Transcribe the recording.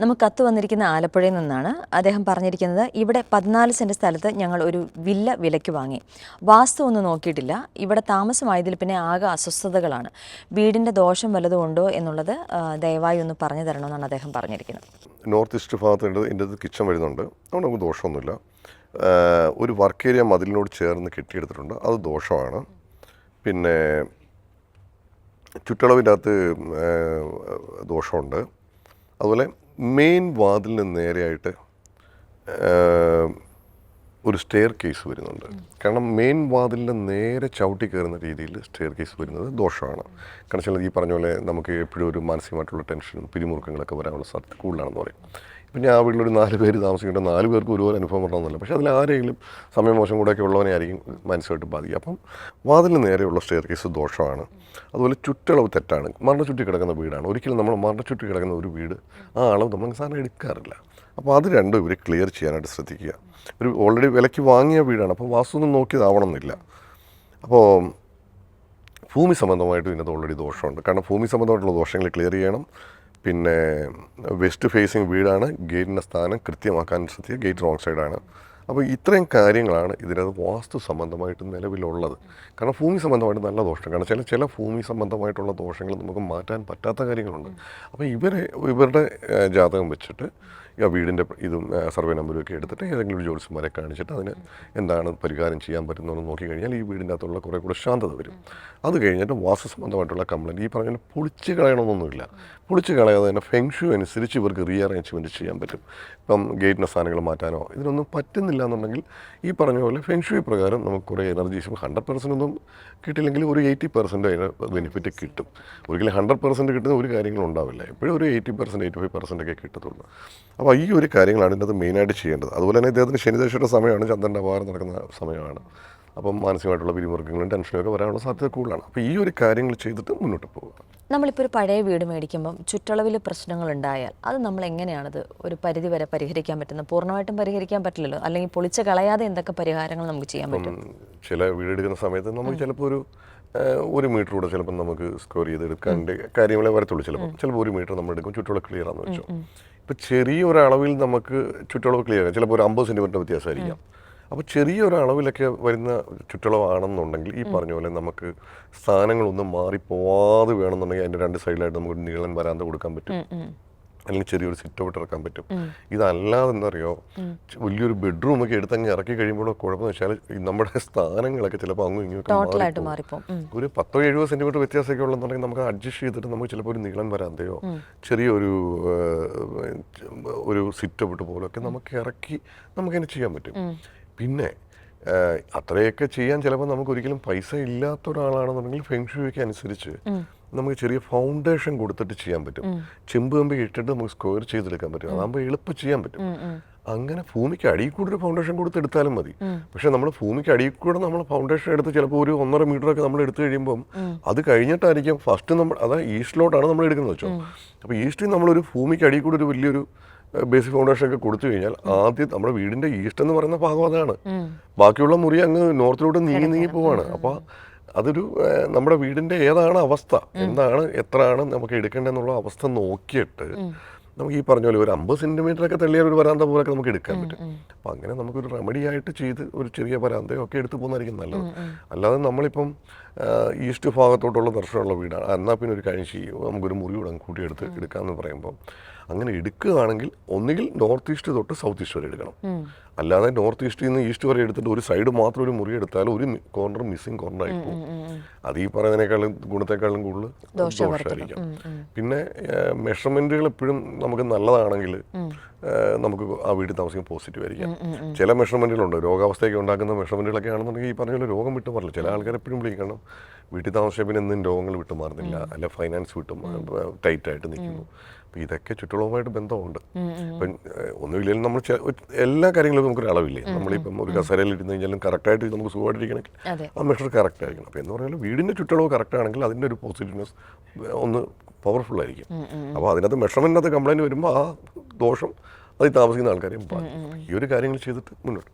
നമുക്ക് കത്ത് വന്നിരിക്കുന്ന ആലപ്പുഴയിൽ നിന്നാണ് അദ്ദേഹം പറഞ്ഞിരിക്കുന്നത് ഇവിടെ പതിനാല് സെന്റ് സ്ഥലത്ത് ഞങ്ങൾ ഒരു വില്ല വിലയ്ക്ക് വാങ്ങി. വാസ്തു ഒന്നും നോക്കിയിട്ടില്ല. ഇവിടെ താമസമായതിൽ പിന്നെ ആകെ അസ്വസ്ഥതകളാണ്. വീടിന്റെ ദോഷം വല്ലതും ഉണ്ടോ എന്നുള്ളത് ദയവായി ഒന്ന് പറഞ്ഞു തരണമെന്നാണ് അദ്ദേഹം പറഞ്ഞിരിക്കുന്നത്. നോർത്ത് ഈസ്റ്റ് ഭാഗത്തുണ്ട് എന്റെ കിച്ചൺ വരുന്നുണ്ട്. അതുകൊണ്ട് നമുക്ക് ദോഷമൊന്നുമില്ല. ഒരു വർക്ക് ഏരിയ മതിലിനോട് ചേർന്ന് കെട്ടിയെടുത്തിട്ടുണ്ട്. അത് ദോഷമാണ്. പിന്നെ ചുറ്റളവിന്റെ അകത്ത് ദോഷമുണ്ട്. അതുപോലെ മെയിൻ വാതിലിന് നേരെയായിട്ട് ഒരു സ്റ്റെയർ കേസ് വരുന്നുണ്ട്. കാരണം മെയിൻ വാതിലിന്റെ നേരെ ചവിട്ടി കയറുന്ന രീതിയിൽ സ്റ്റെയർ കേസ് വരുന്നത് ദോഷമാണ്. കാരണം ചില ഈ പറഞ്ഞ പോലെ നമുക്ക് എപ്പോഴും ഒരു മാനസികമായിട്ടുള്ള ടെൻഷനും പിരിമുറുക്കങ്ങളൊക്കെ വരാനുള്ള സാധ്യത കൂടുതലാണെന്ന് പറയും. ഞാൻ ആ വീട്ടിലൊരു നാല് പേര് താമസിക്കുന്നുണ്ട് നാല് പേർക്ക് ഒരുപോലെ അനുഭവം വരണമെന്നില്ല. പക്ഷേ അതിൽ ആരെങ്കിലും സമയം മോശം കൂടെയൊക്കെ ഉള്ളവനെ ആയിരിക്കും മാനസികമായിട്ട് ബാധിക്കുക. അപ്പം വാതിലിന് നേരെയുള്ള സ്റ്റെയർ കേസ് ദോഷമാണ്. അതുപോലെ ചുറ്റളവ് തെറ്റാണ്. മരണ ചുറ്റി കിടക്കുന്ന വീടാണ്. ഒരിക്കലും നമ്മൾ മരണ ചുറ്റി കിടക്കുന്ന ഒരു വീട് ആ അളവ് നമ്മൾ സാധനം എടുക്കാറില്ല. അപ്പോൾ അത് രണ്ടും ഇവർ ക്ലിയർ ചെയ്യാനായിട്ട് ശ്രദ്ധിക്കുക. ഒരു ഓൾറെഡി വിലയ്ക്ക് വാങ്ങിയ വീടാണ്. അപ്പോൾ വാസ്തു ഒന്നും നോക്കിയതാവണം എന്നില്ല അപ്പോൾ ഭൂമി സംബന്ധമായിട്ടും ഇതിനകത്ത് ഓൾറെഡി ദോഷമുണ്ട്. കാരണം ഭൂമി സംബന്ധമായിട്ടുള്ള ദോഷങ്ങൾ ക്ലിയർ ചെയ്യണം. പിന്നെ വെസ്റ്റ് ഫേസിങ് വീടാണ്. ഗേറ്റിന്റെ സ്ഥാനം കൃത്യമാക്കാൻ ശ്രദ്ധിക്കുക. ഗേറ്റ് റോങ് സൈഡാണ്. അപ്പോൾ ഇത്രയും കാര്യങ്ങളാണ് ഇതിനകത്ത് വാസ്തു സംബന്ധമായിട്ട് നിലവിലുള്ളത്. കാരണം ഭൂമി സംബന്ധമായിട്ട് നല്ല ദോഷം. കാരണം ചില ചില ഭൂമി സംബന്ധമായിട്ടുള്ള ദോഷങ്ങൾ നമുക്ക് മാറ്റാൻ പറ്റാത്ത കാര്യങ്ങളുണ്ട്. അപ്പോൾ ഇവരെ ഇവരുടെ ജാതകം വെച്ചിട്ട് വീടിന്റെ ഇതും സർവേ നമ്പറും ഒക്കെ എടുത്തിട്ട് ഏതെങ്കിലും ഒരു ജോലിസ്മാരെ കാണിച്ചിട്ട് അതിന് എന്താണ് പരിഹാരം ചെയ്യാൻ പറ്റുന്നതെന്ന് നോക്കിക്കഴിഞ്ഞാൽ ഈ വീടിന്റെ അകത്തുള്ള കുറേ കൂടെ ശാന്തത വരും. അത് കഴിഞ്ഞിട്ട് വാസ്തു സംബന്ധമായിട്ടുള്ള കംപ്ലയിന്റ് ഈ പറഞ്ഞ പോലെ പൊളിച്ച് കളയണമെന്നൊന്നുമില്ല. പൊളിച്ച് കളയാതെ തന്നെ ഫെങ്ഷു അനുസരിച്ച് ഇവർക്ക് റീഅറേഞ്ച്മെന്റ് ചെയ്യാൻ പറ്റും. ഇപ്പം ഗേറ്റിന്റെ സാധനങ്ങൾ മാറ്റാനോ ഇതിനൊന്നും പറ്റുന്നില്ല എന്നുണ്ടെങ്കിൽ ഈ പറഞ്ഞ പോലെ ഫെങ്ഷു പ്രകാരം നമുക്ക് കുറേ എനർജീസ് ഹൺഡ്രഡ് പെർസെന്റ് ഒന്നും കിട്ടില്ലെങ്കിൽ ഒരു എയ്റ്റി പെർസെന്റ് അതിന് ബെനിഫിറ്റ് കിട്ടും. ഒരിക്കലും ഹൺഡ്രഡ് പെർസെന്റ് കിട്ടുന്ന ഒരു കാര്യങ്ങളും ഉണ്ടാവില്ല. എപ്പോഴും ഒരു eighty percent eighty five percent ഒക്കെ കിട്ടത്തുള്ളൂ. അപ്പോൾ ഈ ഒരു കാര്യങ്ങളാണ് ഇതിനകത്ത് മെയിനായിട്ട് ചെയ്യേണ്ടത്. അതുപോലെ തന്നെ ഇദ്ദേഹത്തിന് ശനിദശയുടെ സമയമാണ് ചന്ദ്രന്റെ അപകാരം നടക്കുന്ന സമയമാണ്. അപ്പം മാനസികമായിട്ടുള്ള പിരിമുറുക്കങ്ങളും ടെൻഷനും ഒക്കെ വരാനുള്ള സാധ്യത കൂടുതലാണ്. അപ്പോൾ ഈ ഒരു കാര്യങ്ങൾ ചെയ്തിട്ട് മുന്നോട്ട് പോകുക നമ്മളിപ്പോൾ ഒരു പഴയ വീട് മേടിക്കുമ്പം ചുറ്റളവിൽ പ്രശ്നങ്ങൾ ഉണ്ടായാൽ അത് നമ്മൾ എങ്ങനെയാണത് ഒരു പരിധി വരെ പരിഹരിക്കാൻ പറ്റുന്നത്? പൂർണമായിട്ടും പരിഹരിക്കാൻ പറ്റില്ലല്ലോ? അല്ലെങ്കിൽ പൊളിച്ച് കളയാതെ എന്തൊക്കെ പരിഹാരങ്ങൾ നമുക്ക് ചെയ്യാൻ പറ്റും? ചില വീടെടുക്കുന്ന സമയത്ത് നമുക്ക് ചിലപ്പോൾ ഒരു ഒരു മീറ്റർ കൂടെ ചിലപ്പോൾ നമുക്ക് സ്കോർ ചെയ്ത് എടുക്കാണ്ട് കാര്യങ്ങളെ വരത്തുള്ളൂ ചിലപ്പോൾ ചിലപ്പോൾ ഒരു മീറ്റർ നമ്മൾ എടുക്കും ചുറ്റളവ് ക്ലിയർ ആണെന്ന് വെച്ചോ. ഇപ്പം ചെറിയൊരളവിൽ നമുക്ക് ചുറ്റളവ് ക്ലിയർ ആകാം ചിലപ്പോൾ ഒരു അമ്പത് സെന്റിമീറ്റർ വ്യത്യാസമായിരിക്കാം. അപ്പോൾ ചെറിയൊരളവിലൊക്കെ വരുന്ന ചുറ്റളവാണെന്നുണ്ടെങ്കിൽ ഈ പറഞ്ഞ പോലെ നമുക്ക് സ്ഥാനങ്ങളൊന്നും മാറിപ്പോവാതെ വേണമെന്നുണ്ടെങ്കിൽ അതിന്റെ രണ്ട് സൈഡിലായിട്ട് നമുക്ക് നീളം നീളൻ വരാന്ത കൊടുക്കാൻ പറ്റും. അല്ലെങ്കിൽ ചെറിയൊരു സിറ്റ് ഔട്ട് ഇറക്കാൻ പറ്റും. ഇതല്ലാതെ എന്താ അറിയോ വലിയൊരു ബെഡ്റൂം ഒക്കെ എടുത്തങ്ങ് ഇറക്കി കഴിയുമ്പോൾ കുഴപ്പമെന്ന് വെച്ചാൽ നമ്മുടെ സ്ഥാനങ്ങളൊക്കെ ചിലപ്പോൾ അങ്ങും ഇങ്ങും. ഒരു പത്തോ എഴുപത് സെന്റിമീറ്റർ വ്യത്യാസമൊക്കെ ഉള്ളതെന്നുണ്ടെങ്കിൽ നമുക്ക് അഡ്ജസ്റ്റ് ചെയ്തിട്ട് നമുക്ക് ചിലപ്പോൾ ഒരു നീളം വരാന്തയോ ചെറിയൊരു ഒരു സിറ്റ് ഔട്ട് പോലൊക്കെ നമുക്ക് ഇറക്കി നമുക്കതിനെ ചെയ്യാൻ പറ്റും. പിന്നെ അത്രയൊക്കെ ചെയ്യാൻ ചിലപ്പോൾ നമുക്ക് ഒരിക്കലും പൈസ ഇല്ലാത്ത ഒരാളാണെന്നുണ്ടെങ്കിൽ ഫെങ്ഷുവിക്ക് അനുസരിച്ച് നമുക്ക് ചെറിയ ഫൗണ്ടേഷൻ കൊടുത്തിട്ട് ചെയ്യാൻ പറ്റും. ചെമ്പ് കമ്പി ഇട്ടിട്ട് നമുക്ക് സ്ക്വയർ ചെയ്തെടുക്കാൻ പറ്റും. അതാകുമ്പോൾ എളുപ്പം ചെയ്യാൻ പറ്റും. അങ്ങനെ ഭൂമിക്ക് അടിയിൽ കൂടെ ഒരു ഫൗണ്ടേഷൻ കൊടുത്തെടുത്താലും മതി. പക്ഷെ നമ്മൾ ഭൂമിക്ക് അടിയിൽ കൂടെ നമ്മൾ ഫൗണ്ടേഷൻ എടുത്ത് ചിലപ്പോൾ ഒരു ഒന്നര മീറ്റർ ഒക്കെ നമ്മൾ എടുത്തു കഴിയുമ്പം അത് കഴിഞ്ഞിട്ടായിരിക്കും ഫസ്റ്റ് നമ്മൾ അതായത് ഈസ്റ്റിലോട്ടാണ് നമ്മൾ എടുക്കുന്നത് വെച്ചോ. അപ്പോൾ ഈസ്റ്റിൽ നമ്മളൊരു ഭൂമിക്ക് അടിയിൽ കൂടെ ഒരു വലിയൊരു ബേസിക് ഫൗണ്ടേഷൻ ഒക്കെ കൊടുത്തു കഴിഞ്ഞാൽ ആദ്യം നമ്മുടെ വീടിന്റെ ഈസ്റ്റ് എന്ന് പറയുന്ന ഭാഗം അതാണ്. ബാക്കിയുള്ള മുറി അങ്ങ് നോർത്തിലോട്ട് നീങ്ങി നീങ്ങി പോവാണ്. അപ്പോൾ അതൊരു നമ്മുടെ വീടിന്റെ ഏതാണ് അവസ്ഥ എന്താണ് എത്രയാണ് നമുക്ക് എടുക്കേണ്ടതെന്നുള്ള അവസ്ഥ നോക്കിയിട്ട് നമുക്ക് ഈ പറഞ്ഞ പോലെ ഒരു അമ്പത് സെന്റിമീറ്റർ ഒക്കെ തള്ളിയ ഒരു വരാന്ത പോലൊക്കെ നമുക്ക് എടുക്കാൻ പറ്റും. അപ്പം അങ്ങനെ നമുക്കൊരു റെമഡി ആയിട്ട് ചെയ്ത് ഒരു ചെറിയ വരാന്തയൊക്കെ എടുത്തു പോകുന്നതായിരിക്കും നല്ലത്. അല്ലാതെ നമ്മളിപ്പം ഈസ്റ്റ് ഭാഗത്തോട്ടുള്ള ദർശനമുള്ള വീടാണ്. എന്നാൽ പിന്നെ ഒരു കാര്യം ചെയ്യും. നമുക്കൊരു മുറി കൂടെ കൂട്ടിയെടുത്ത് എടുക്കാമെന്ന് പറയുമ്പോൾ അങ്ങനെ എടുക്കുകയാണെങ്കിൽ ഒന്നുകിൽ നോർത്ത് ഈസ്റ്റ് തൊട്ട് സൗത്ത് ഈസ്റ്റ് വരെ എടുക്കണം. അല്ലാതെ നോർത്ത് ഈസ്റ്റിൽ നിന്ന് ഈസ്റ്റ് വരെ എടുത്തിട്ട് ഒരു സൈഡ് മാത്രം ഒരു മുറി എടുത്താൽ ഒരു കോർണർ മിസ്സിങ് കോർണർ ആയി പോകും. അത് ഈ പറയുന്നതിനേക്കാളും ഗുണത്തെക്കാളും കൂടുതൽ ദോഷമായിരിക്കാം. പിന്നെ മെഷർമെന്റുകൾ എപ്പോഴും നമുക്ക് നല്ലതാണെങ്കിൽ നമുക്ക് ആ വീട്ടിൽ താമസിക്കാൻ പോസിറ്റീവ് ആയിരിക്കാം. ചില മെഷർമെന്റുകളുണ്ട് രോഗാവസ്ഥയൊക്കെ ഉണ്ടാക്കുന്ന മെഷർമെന്റുകളൊക്കെ ആണെന്നുണ്ടെങ്കിൽ ഈ പറഞ്ഞ പോലെ രോഗം വിട്ടു മാറില്ല. ചില ആൾക്കാർ എപ്പോഴും വിളിക്കണം. വീട്ടിൽ താമസിച്ചാൽ പിന്നെ എന്നും രോഗങ്ങൾ വിട്ടു മാറുന്നില്ല. അല്ല ഫൈനാൻസ് വിട്ടു ടൈറ്റ് ആയിട്ട് നിൽക്കുന്നു. അപ്പോൾ ഇതൊക്കെ ചുറ്റുള്ളവുമായിട്ട് ബന്ധമുണ്ട്. ഇപ്പം ഒന്നുമില്ലെങ്കിലും നമ്മൾ എല്ലാ കാര്യങ്ങളും നമുക്കൊരു അളവില്ലേ? നമ്മളിപ്പം ഒരു കസരയിൽ ഇരുന്ന് കഴിഞ്ഞാലും കറക്റ്റായിട്ട് നമുക്ക് സുഖമായിട്ടിരിക്കണമെങ്കിൽ ആ മെഷർ കറക്റ്റ് ആയിരിക്കണം. അപ്പോൾ എന്ന് പറഞ്ഞാൽ വീടിന്റെ ചുറ്റളവ് കറക്റ്റ് ആണെങ്കിൽ അതിന്റെ ഒരു പോസിറ്റീവ്നെസ് ഒന്ന് പവർഫുൾ ആയിരിക്കും. അപ്പോൾ അതിനകത്ത് മെഷർമെന്റിനകത്ത് കംപ്ലൈന്റ് വരുമ്പോൾ ആ ദോഷം അതിൽ താമസിക്കുന്ന ആൾക്കാരെയും ബാധിക്കും ഈ ഒരു കാര്യങ്ങൾ ചെയ്തിട്ട് മുന്നോട്ട്.